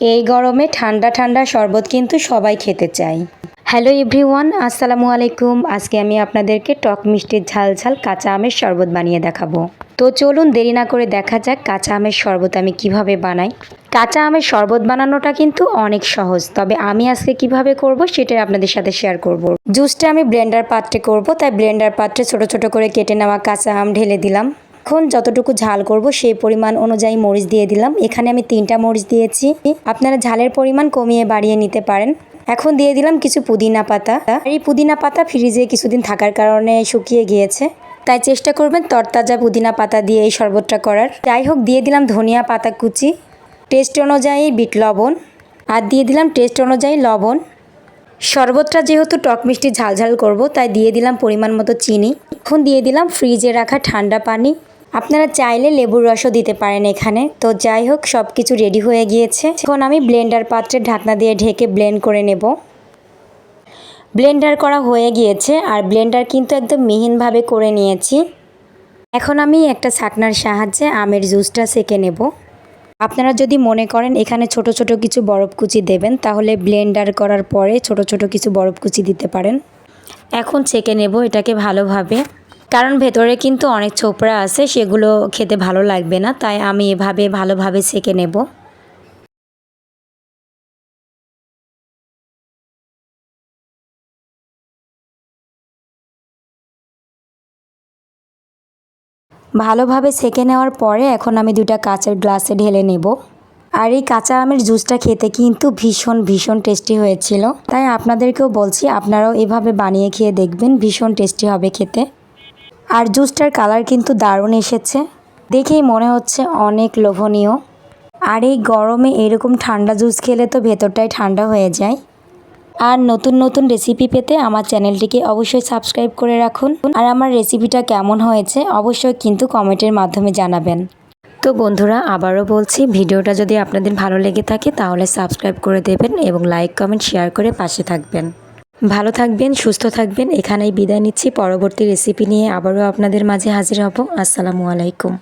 এই গরমে ঠান্ডা ঠান্ডা শরবত কিন্তু সবাই খেতে চায়। হ্যালো এভরিওয়ান আসসালামু আলাইকুম। আজকে আমি আপনাদেরকে টক মিষ্টির ঝাল ঝাল কাঁচা আমের শরবত বানিয়ে দেখাবো। তো চলুন দেরি না করে দেখা যাক কাঁচা আমের শরবত আমি কীভাবে বানাই। কাঁচা আমের শরবত বানানোটা কিন্তু অনেক সহজ, তবে আমি আজকে কীভাবে করব সেটাই আপনাদের সাথে শেয়ার করব। জুসটা আমি ব্লেন্ডার পাত্রে করব, তাই ব্লেন্ডার পাত্রে ছোট ছোট করে কেটে নেওয়া কাঁচা আম ঢেলে দিলাম। এখন যতটুকু ঝাল করব সেই পরিমাণ অনুযায়ী মরিচ দিয়ে দিলাম। এখানে আমি তিনটা মরিচ দিয়েছি। আপনারা ঝালের পরিমাণ কমিয়ে বাড়িয়ে নিতে পারেন। এখন দিয়ে দিলাম কিছু পুদিনা পাতা। এই পুদিনা পাতা ফ্রিজে কিছুদিন থাকার কারণে শুকিয়ে গিয়েছে। তাই চেষ্টা করবেন তরতাজা পুদিনা পাতা দিয়ে এই শরবতটা করার। যাই হোক, দিয়ে দিলাম ধনিয়া পাতা কুচি। টেস্ট অনুযায়ী বিট লবণ। আর দিয়ে দিলাম টেস্ট অনুযায়ী লবণ। শরবতটা যেহেতু টক মিষ্টি ঝালঝাল করব, তাই দিয়ে দিলাম পরিমাণ মতো চিনি। এখন দিয়ে দিলাম ফ্রিজে রাখা ঠান্ডা পানি। আপনারা চাইলে লেবুর রসও দিতে পারেন এখানে। তো যাই হোক সব কিছু রেডি হয়ে গিয়েছে। এখন আমি ব্লেন্ডার পাত্রে ঢাকনা দিয়ে ঢেকে ব্লেন্ড করে নেব। ব্লেন্ডার করা হয়ে গিয়েছে আর ব্লেন্ডার কিন্তু একদম মিহিনভাবে করে নিয়েছি। এখন আমি একটা ছাকনার সাহায্যে আমের জুসটা সেকে নেব। আপনারা যদি মনে করেন এখানে ছোট ছোট কিছু বরফ কুচি দেবেন, তাহলে ব্লেন্ডার করার পরে ছোট ছোট কিছু বরফ কুচি দিতে পারেন। এখন ছেঁকে নেব এটাকে ভালোভাবে। কারণ ভেতরে কিন্তু অনেক ছোপড়া আছে, সেগুলো খেতে ভালো লাগবে না, তাই আমি এভাবে ভালোভাবে ছেঁকে নেব। ভালোভাবে সেকে নেওয়ার পরে এখন আমি দুটা কাঁচের গ্লাসে ঢেলে নেব। আর এই কাঁচা আমের জুসটা খেতে কিন্তু ভীষণ ভীষণ টেস্টি হয়েছিল। তাই আপনাদেরকেও বলছি, আপনারাও এভাবে বানিয়ে খেয়ে দেখবেন, ভীষণ টেস্টি হবে খেতে। আর জুসটার কালার কিন্তু দারুণ এসেছে। দেখেই মনে হচ্ছে অনেক লোভনীয়। আর এই গরমে এরকম ঠান্ডা জুস খেলে তো ভেতরটাই ঠান্ডা হয়ে যায়। আর নতুন নতুন রেসিপি পেতে আমার চ্যানেলটিকে অবশ্যই সাবস্ক্রাইব করে রাখুন। আর আমার রেসিপিটা কেমন হয়েছে অবশ্যই কিন্তু কমেন্টের মাধ্যমে জানাবেন। তো বন্ধুরা, আবারও বলছি, ভিডিওটা যদি আপনাদের ভালো লেগে থাকে তাহলে সাবস্ক্রাইব করে দেবেন এবং লাইক কমেন্ট শেয়ার করে পাশে থাকবেন। ভালো থাকবেন, সুস্থ থাকবেন। এখানেই বিদায় নিচ্ছি। পরবর্তী রেসিপি নিয়ে আবারও আপনাদের মাঝে হাজির হব। আসসালামু আলাইকুম।